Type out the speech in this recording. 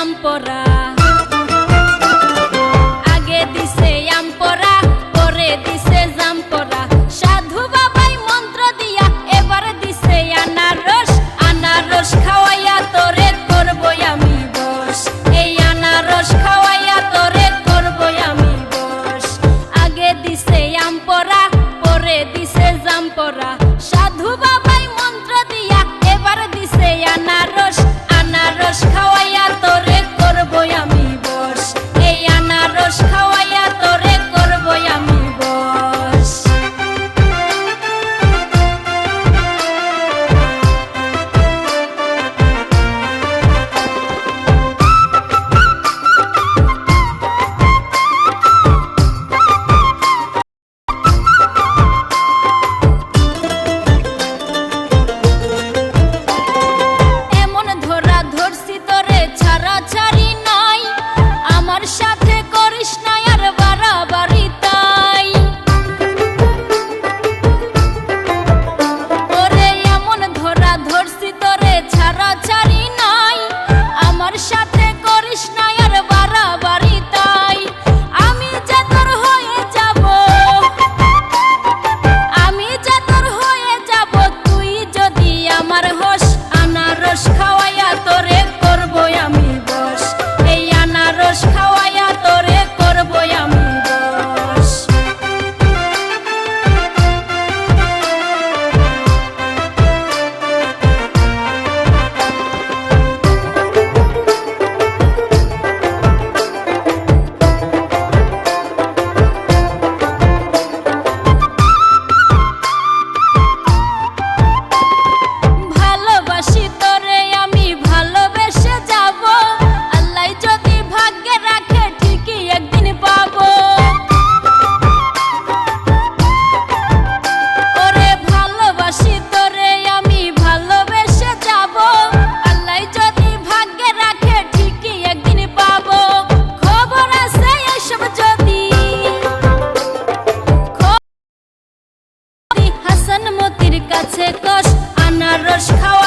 I'm for real. কাছে কষ আনারস খাওয়াইয়া